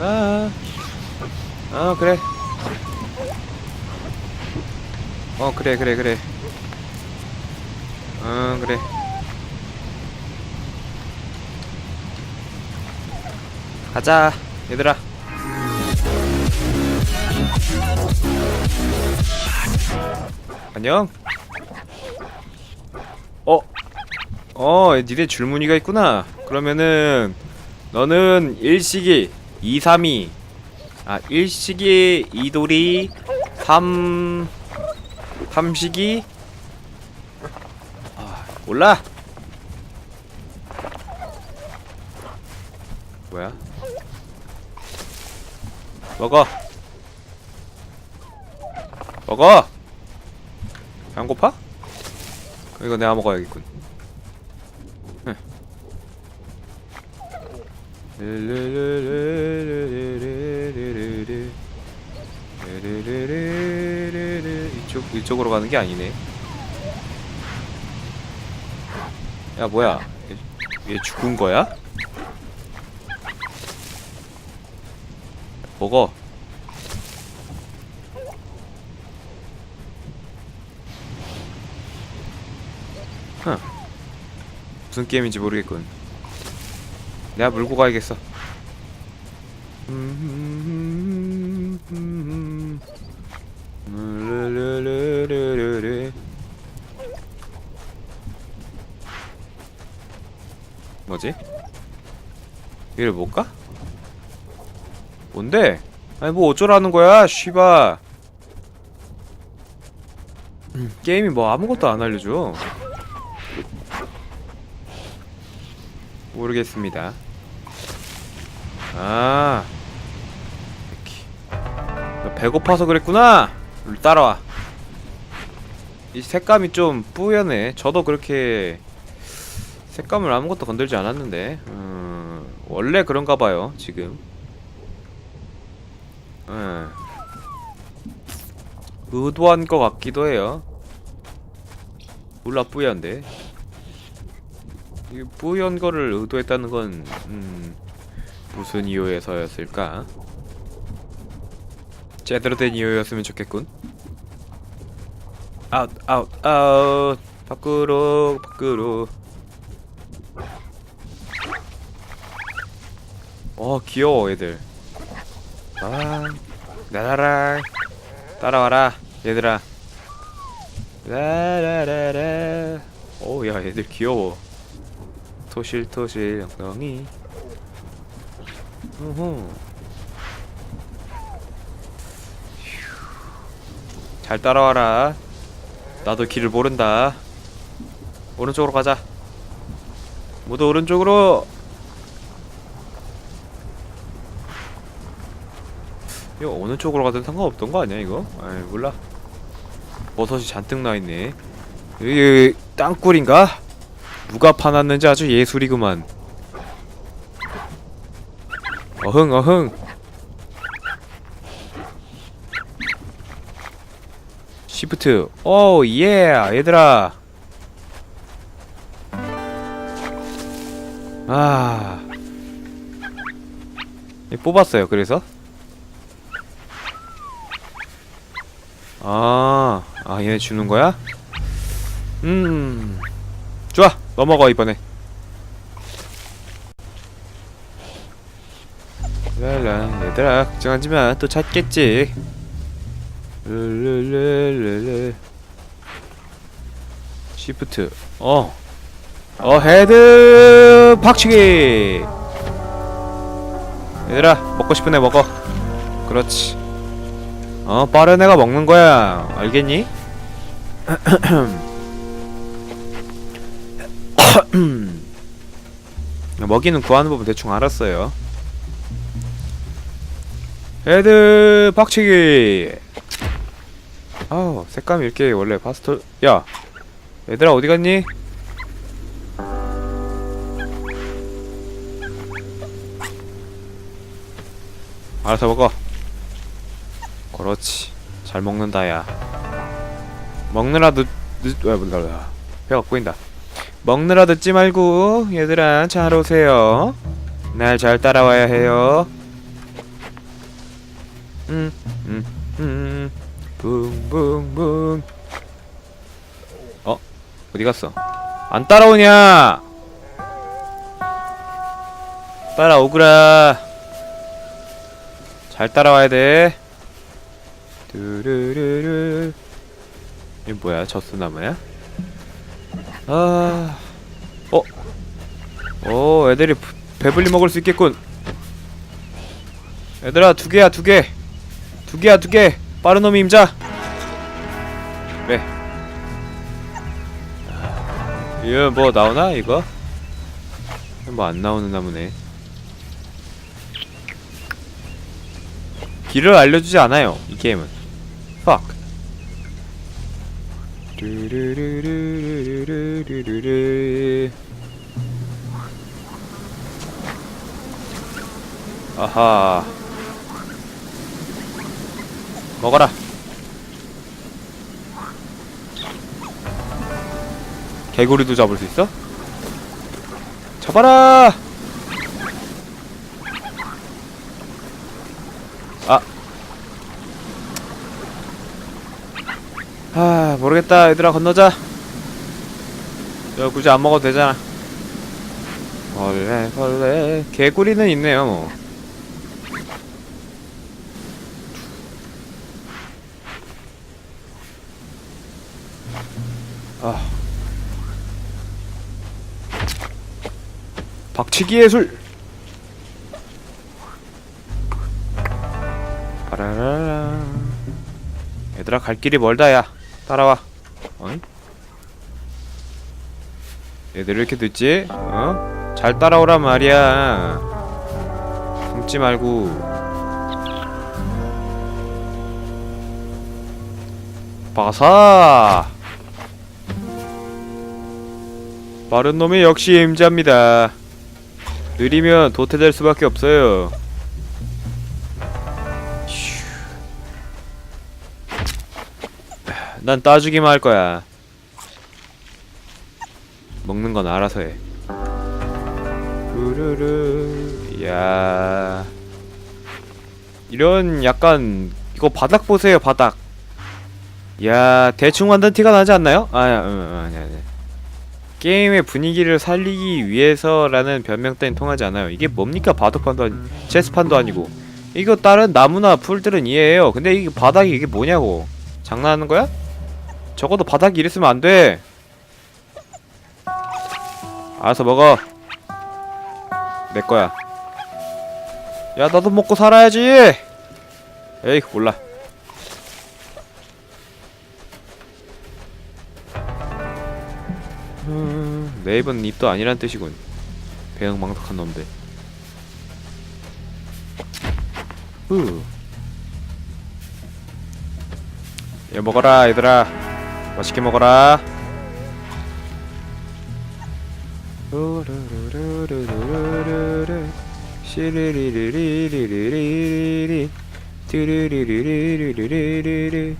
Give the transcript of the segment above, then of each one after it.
아, 아 그래. 어 그래 그래 그래. 응 그래. 가자 얘들아. 안녕. 어, 어, 니네 줄무늬가 있구나. 그러면은 너는 일식이 232 아, 일식이 이돌이 3 삼식이 아, 몰라. 뭐야? 먹어. 먹어. 안 고파? 이거 내가 먹어야겠군. 이쪽 이쪽으로 가는 게 아니네. 야 뭐야? 얘, 얘 죽은 거야? 먹어. 흥. 무슨 게임인지 모르겠군. 내가 물고 가야겠어. 뭐지? 이를 못 가? 뭔데? 아니 뭐 어쩌라는 거야, 씨바. 음, 게임이 뭐 아무것도 안 알려줘. 모르겠습니다. 아, 이렇게. 너 배고파서 그랬구나. 따라와. 이 색감이 좀 뿌연해. 저도 그렇게 색감을 아무것도 건들지 않았는데, 음, 원래 그런가 봐요. 지금. 음. 의도한 것 같기도 해요. 몰라 뿌연데. 이 뿌연 거를 의도했다는 건 음, 무슨 이유에서였을까? 제대로 된 이유였으면 좋겠군. 아웃 아웃 아웃 밖으로 밖으로. 어 귀여워 애들. 아 나라라 따라와라 얘들아. 라라라라. 오야 얘들 귀여워. 토실토실 엉덩이 우후. 휴. 잘 따라와라 나도 길을 모른다 오른쪽으로 가자 모두 오른쪽으로 이거 어느 쪽으로 가든 상관없던 거 아니야 이거? 아이 몰라 버섯이 잔뜩 나있네 여기 땅굴인가? 누가 파놨는지 아주 예술이구만. 어흥 어흥. 시프트. 오 예, 얘들아. 아. 예, 뽑았어요. 그래서 아, 아 얘네 주는 거야? 음. 좋아 넘어가 이번에 랄라 얘들아 걱정하지마 또 찾겠지. 르르르르르 시프트. 어. 어, 헤드 박치기. 얘들아 먹고 싶은 애 먹어. 그렇지. 어 빠른 애가 먹는 거야. 알겠니? 먹이는 구하는 법은 대충 알았어요. 헤드 박치기. 아우 색감이 이렇게 원래 파스텔. 야, 얘들아 어디 갔니? 알아서 먹어. 그렇지. 잘 먹는다 야. 먹느라 늦, 늦, 왜, 몰라, 몰라. 배가 꼬인다. 먹느라 듣지 말고 얘들아 잘 오세요 날 잘 따라와야 해요 음, 음, 음, 붕붕붕. 어? 어디 갔어? 안 따라오냐? 따라오구라. 잘 따라와야 돼. 뚜루루루. 이 뭐야? 젖소나무야? 아, 어, 어, 애들이 부- 배불리 먹을 수 있겠군. 얘들아 두 개야 두 개. 두 개야 두 개. 빠른 놈이 임자. 그래. 이거 뭐 나오나 이거? 뭐 안 나오는 나무네. 길을 알려주지 않아요 이 게임은. Fuck. 아하. 먹어라. 개구리도 잡을 수 있어? 잡아라. 아. 아, 모르겠다. 얘들아 건너자. 저 굳이 안 먹어도 되잖아. 벌레 벌레 개구리는 있네요 뭐. 치기 예술. 빠라라라. 얘들아 갈 길이 멀다야. 따라와. 어이? 얘들 왜 이렇게 늦지? 어? 잘 따라오란 말이야. 숨지 말고. 바사. 빠른 놈이 역시 임자입니다. 느리면 도태될 수밖에 없어요. 휴. 난 따주기만 할 거야. 먹는 건 알아서 해. 우르르. 야. 이런 약간 이거 바닥 보세요, 바닥. 야, 대충 만든 티가 나지 않나요? 아, 야, 음, 음, 아니, 아니. 게임의 분위기를 살리기 위해서라는 변명 따윈 통하지 않아요. 이게 뭡니까? 바둑판도 아니, 체스판도 아니고. 이거 다른 나무나 풀들은 이해해요. 근데 이게 바닥이 이게 뭐냐고. 장난하는 거야? 적어도 바닥이 이랬으면 안 돼. 알아서 먹어. 내 거야. 야, 나도 먹고 살아야지. 에이, 몰라. 네이버는 입도 아니란 뜻이군. 배영망덕한 놈들. 후. 얘 먹어라, 얘들아. 맛있게 먹어라. 우르르르르르르르. 시르리리리리리리리. 뚜르리리리리리리리.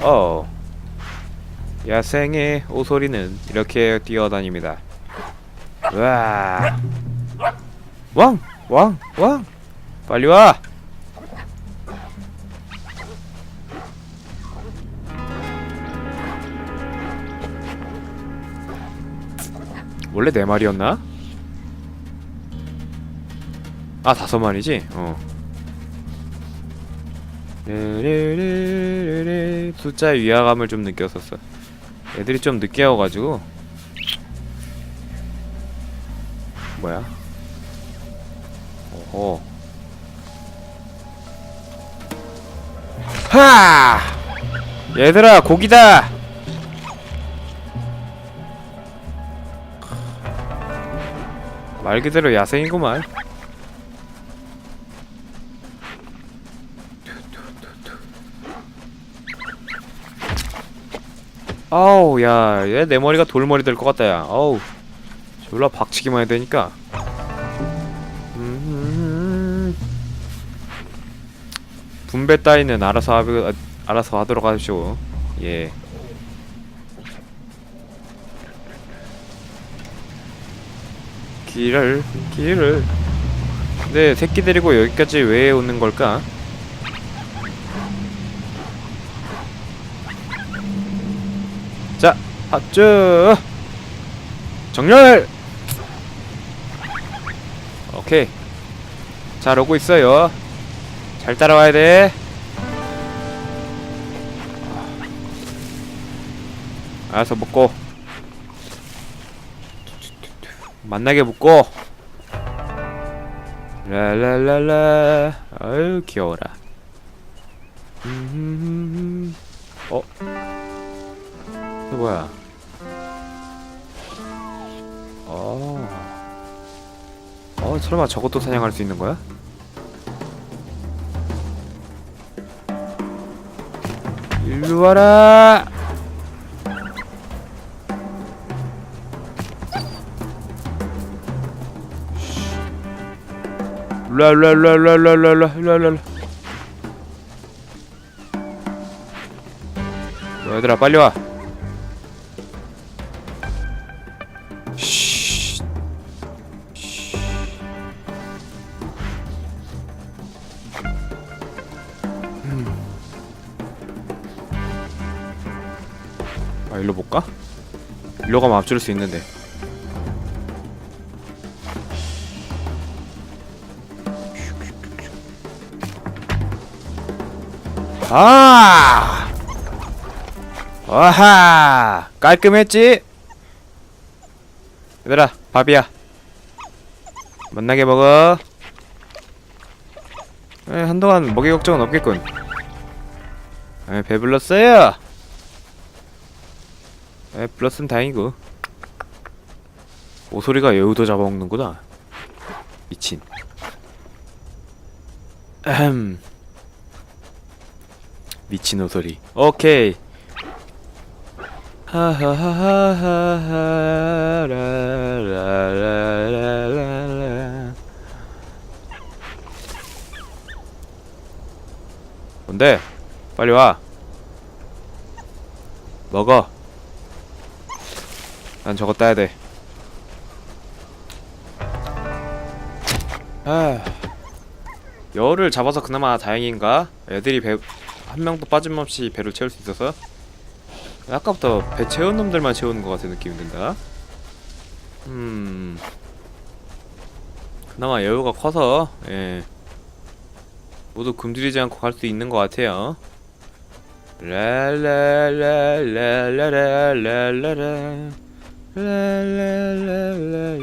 어. 야생의 오소리는 이렇게 뛰어다닙니다. 와. 왕! 왕! 왕! 빨리 와! 원래 네 마리였나? 아 다섯 마리지? 어. 숫자의 위화감을 좀 느꼈었어. 애들이 좀 늦게 와가지고 뭐야? 오호 하! 얘들아 고기다! 말 그대로 야생이구만 아우 야 얘 내 머리가 돌머리 될 것 같다 야. 아우 졸라 박치기만 해야 되니까. 음. 분배 따위는 알아서 하, 아, 알아서 하도록 하십시오. 예. 길을 길을 네 새끼 데리고 여기까지 왜 오는 걸까 하쭈 정렬! 오케이. 잘 오고 있어요. 잘 따라와야 돼. 알아서 먹고. 만나게 묶고. 랄랄랄라. 아유 귀여워라. 음, 어? 이거 뭐야 어. 어, 설마 저것도 사냥할 수 있는 거야? 일로 와라! 랄랄랄랄랄랄랄랄랄 얘들아 빨리 와 일로 볼까? 일로 가면 앞줄일 수 있는데 아! 와하! 깔끔했지? 얘들아, 밥이야. 만나게 먹어. 에, 한동안 먹이 걱정은 없겠군. 에, 배불렀어요. 에, 불렀으면 다행이고. 오소리가 여우도 잡아먹는구나. 미친. 아흠. 미친 오소리. 오케이. 하하하하하라라라라라. 뭔데? 빨리 와. 먹어. 난 저거 따야 돼. 아. 여우를 잡아서 그나마 다행인가? 애들이 배, 한 명도 빠짐없이 배를 채울 수 있어서 아까부터 배 채운 놈들만 채우는 것 같은 느낌이 든다. 음, 그나마 여유가 커서 예 모두 굶주리지 않고 갈 수 있는 것 같아요. 랄랄랄랄랄랄랄라 랄 랄랄랄랄라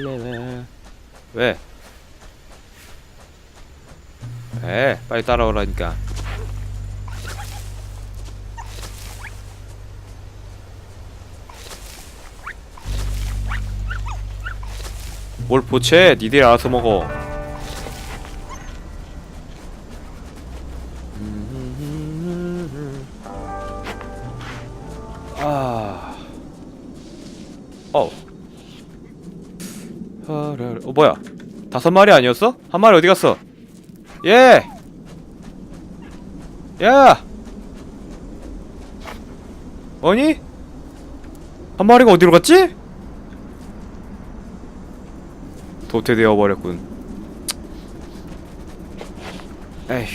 왜? 에 빨리 따라오라니까. 뭘 보채? 니들이 알아서 먹어. 어, 헐, 어 뭐야? 다섯 마리 아니었어? 한 마리 어디 갔어? 예, 야, 아니? 한 마리가 어디로 갔지? 도태되어 버렸군. 에휴.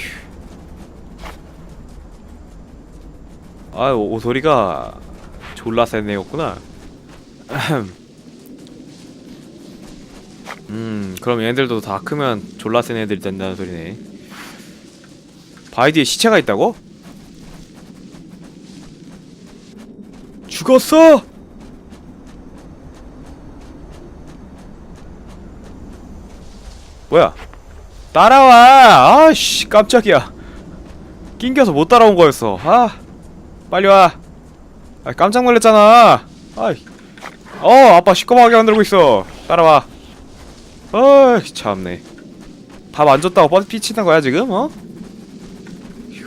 아, 오, 오소리가 졸라 센 애였구나. 음, 그럼 얘네들도 다 크면 졸라 센 애들이 된다는 소리네. 바위 뒤에 시체가 있다고? 죽었어! 뭐야? 따라와! 아씨, 깜짝이야. 낑겨서 못 따라온 거였어. 아, 빨리 와. 아, 깜짝 놀랐잖아. 아이, 어, 아빠 시꺼멓게 만들고 있어. 따라와. 어이, 참네. 밥안 줬다고 뻔 피치는 거야 지금? 어? 휴.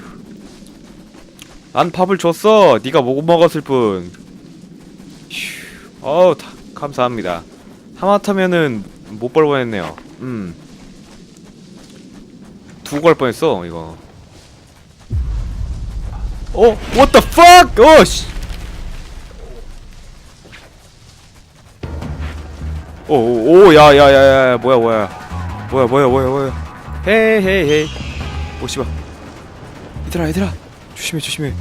난 밥을 줬어. 네가 못 먹었을 뿐. 휴. 어우, 다, 감사합니다. 하마터면은 못볼 뻔했네요. 음. 두고 갈 뻔했어 이거. 어, what the fuck? 어, 씨. 오, 오, 오, 야, 야, 야, 야, 뭐야, 뭐야, 뭐야, 뭐야, 뭐야, 뭐야. 헤이, 헤이, 헤이. 오, 씨발. 얘들아, 얘들아, 조심해, 조심해.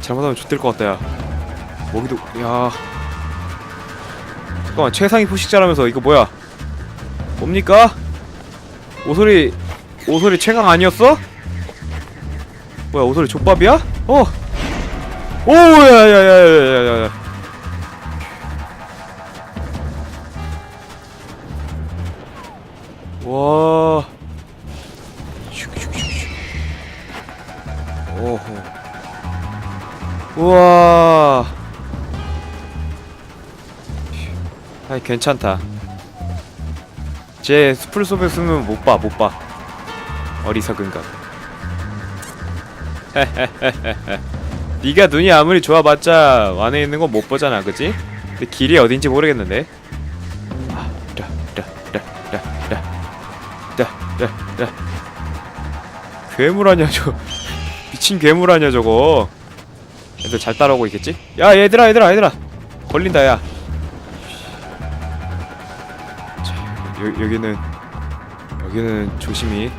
잘못하면 좆될 것 같다, 야. 먹이도 야 잠깐만 최상위 포식자라면서 이거 뭐야 뭡니까 오소리 오소리 최강 아니었어 뭐야 오소리 족밥이야 어 오야야야야야야 괜찮다. 제 스플 속에 쓰면 못 봐 못봐. 어리석은가. 네가 눈이 아무리 좋아봤자 안에 있는 건 못 보잖아 그지? 근데 길이 어딘지 모르겠는데. 괴물 아니야 저 미친 괴물 아니야 저거? 애들 잘 따라오고 있겠지? 야 얘들아 얘들아 얘들아! 걸린다 야 여, 여기는 여기는 조심히.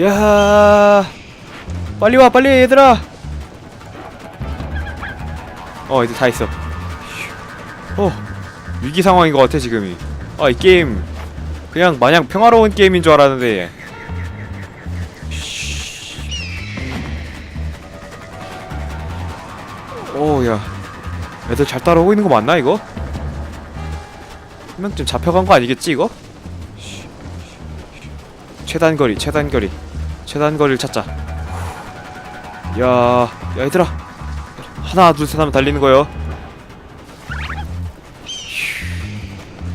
야! 빨리 와 빨리 얘들아! 어 이제 다 있어. 어 위기 상황인 것 같아 지금이. 아 이 게임. 그냥 마냥 평화로운 게임인 줄 알았는데 오야. 애들 잘 따라오고 있는 거 맞나 이거? 한 명쯤 잡혀간 거 아니겠지 이거? 최단거리 최단거리. 최단거리를 찾자. 야, 야 얘들아. 하나 둘 셋 하면 달리는 거요.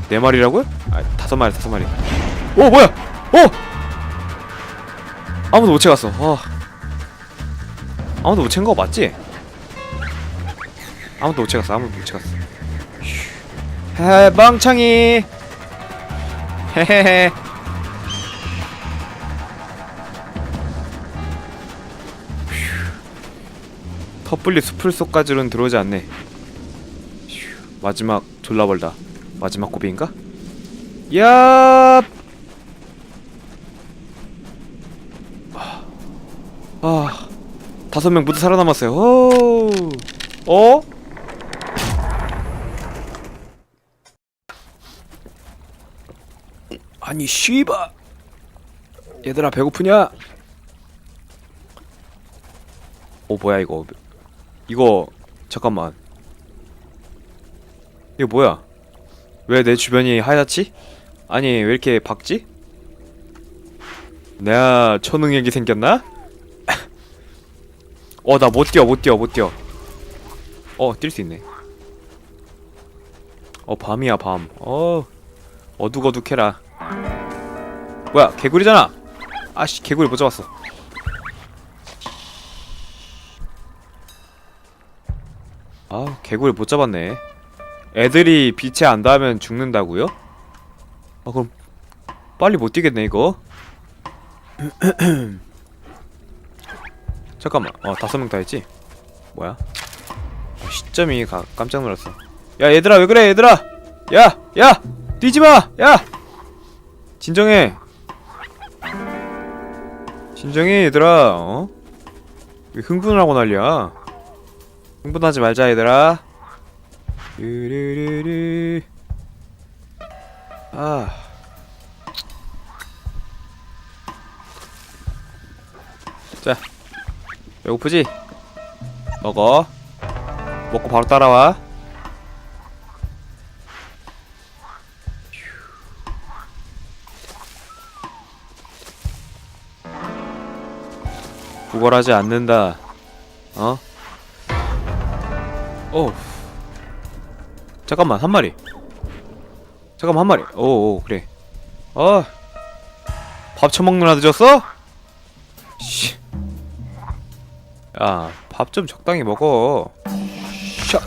네 마리라고요? 아 다섯 마리 다섯 마리. 오 뭐야? 오! 아무도 못 채갔어. 어. 아무도 못 채간 거 맞지? 아무도 못 채갔어. 아무도 못 채갔어 헤 멍청이 헤헤헤 섣불리 숲을 속까지는 들어오지 않네 휴, 마지막 졸라 벌다 마지막 고비인가? 야! 아, 아, 다섯 명 모두 살아남았어요. 오, 어? 아니 씨바, 얘들아 배고프냐? 어 뭐야 이거? 이거 잠깐만. 이거 뭐야? 왜 내 주변이 하얗지? 아니 왜 이렇게 박지? 내가 초능력이 생겼나? 어 나 못 뛰어 못 뛰어 못 뛰어 어 뛸 수 있네 어 밤이야 밤어 어둑어둑해라 뭐야 개구리잖아 아씨 개구리 못 잡았어 아 개구리 못 잡았네 애들이 빛에 안 닿으면 죽는다고요? 아 그럼 빨리 못 뛰겠네 이거 잠깐만 어 다섯 명 다 했지? 뭐야? 아, 시점이 가, 깜짝 놀랐어 야 얘들아 왜 그래 얘들아 야! 야! 뛰지마! 야! 진정해 진정해 얘들아 어? 왜 흥분을 하고 난리야 흥분하지 말자 얘들아 르르르르 아 자, 배고프지? 먹어. 먹고 바로 따라와. 구걸하지 않는다. 어? 오. 잠깐만, 한 마리. 잠깐만, 한 마리. 오, 오 그래. 어. 밥 처먹느라 늦었어? 씨. 야, 밥 좀 적당히 먹어. 샤,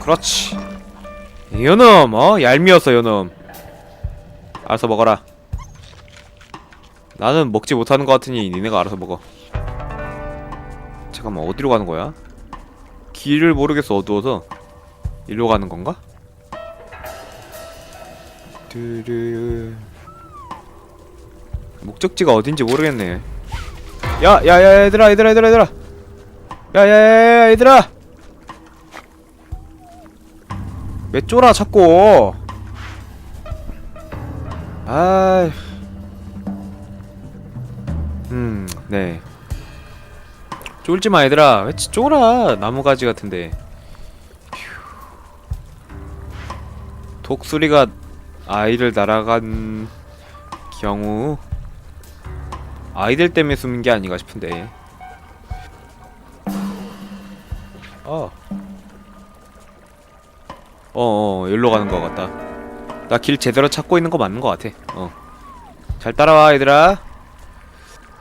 그렇지. 요놈, 어? 얄미웠어, 요놈. 알아서 먹어라. 나는 먹지 못하는 것 같으니 니네가 알아서 먹어. 잠깐만, 어디로 가는 거야? 길을 모르겠어, 어두워서. 일로 가는 건가? 드르... 목적지가 어딘지 모르겠네. 야, 야, 야, 얘들아, 얘들아, 얘들아, 얘들아. 야, 야, 야, 야, 얘들아. 왜 쫄아 자꾸 아 음, 네. 쫄지 마, 얘들아. 왜 찌- 쫄아? 나무가지 같은데. 휴. 독수리가 아이를 날아간 경우 아이들 때문에 숨은 게 아닌가 싶은데. 어. 어, 어, 여기로 가는 것 같다. 나 길 제대로 찾고 있는 거 맞는 것 같아. 어. 잘 따라와, 얘들아.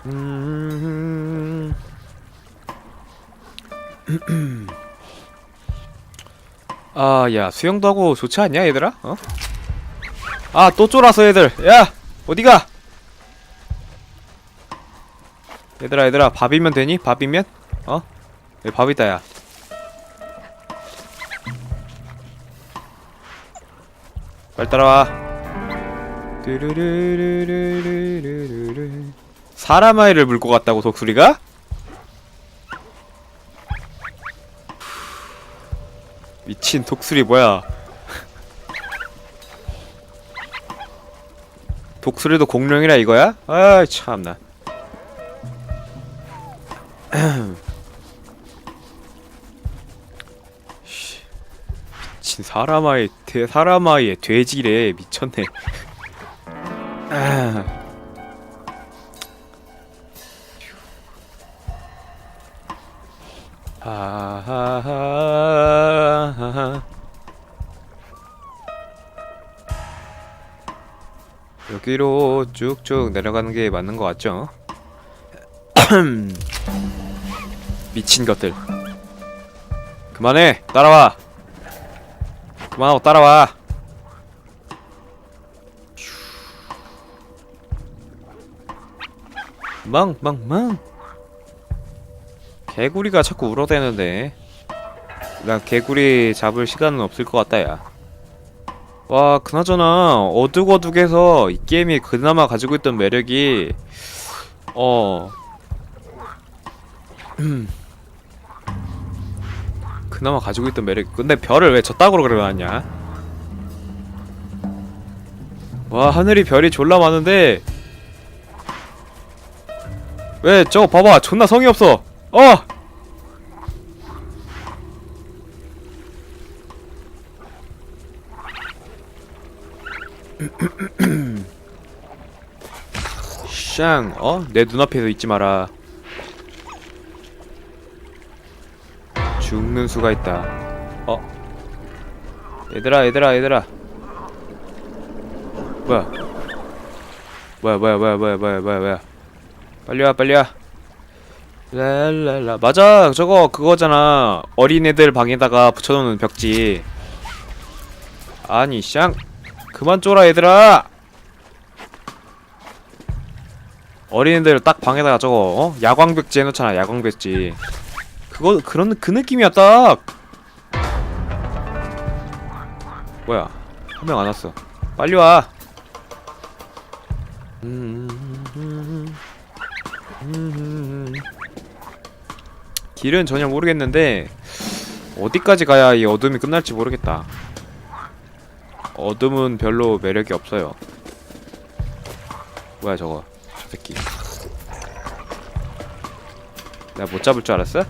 음. 아, 야, 수영도 하고 좋지 않냐, 얘들아? 어? 아, 또 쫄아서 얘들. 야, 어디가? 얘들아, 얘들아, 밥이면 되니? 밥이면? 어? 여기 밥 있다, 야. 빨리 따라와. 사람 아이를 물고 갔다고, 독수리가? 미친 독수리 뭐야? 독수리도 공룡이라 이거야? 아 참나. 씨, 미친 사람 아이 대 사람 아이의 돼지래 미쳤네. 아. 하하하하 여기로 쭉쭉 내려가는 게 맞는 것 같죠? 미친 것들. 그만해. 따라와. 그만하고 따라와. 망망망. 개구리가 자꾸 울어대는데. 나 개구리 잡을 시간은 없을 것 같다 야. 와 그나저나 어둑어둑해서 이 게임이 그나마 가지고 있던 매력이 어. 음. 그나마 가지고 있던 매력 근데 별을 왜 저따구로 그려놨냐? 와 하늘이 별이 졸라 많은데. 왜 저거 봐봐 존나 성의 없어. 어 샹, 어? 내 눈앞에서 잊지 마라. 죽는 수가 있다. 어? 얘들아, 얘들아, 얘들아. 뭐야? 뭐야, 뭐야, 뭐야, 뭐야, 뭐야, 뭐야, 뭐야. 빨리 와, 빨리 와. 랄랄라. 맞아, 저거 그거잖아. 어린애들 방에다가 붙여놓는 벽지. 아니, 샹. 그만 쫄아, 얘들아. 어린애들 딱 방에다가 저거 어? 야광벽지 해놓잖아 야광벽지. 그거 그런 그 느낌이야 딱. 뭐야? 한 명 안 왔어. 빨리 와. 길은 전혀 모르겠는데 어디까지 가야 이 어둠이 끝날지 모르겠다. 어둠은 별로 매력이 없어요. 뭐야 저거? 저 새끼 내가 못 잡을 줄 알았어?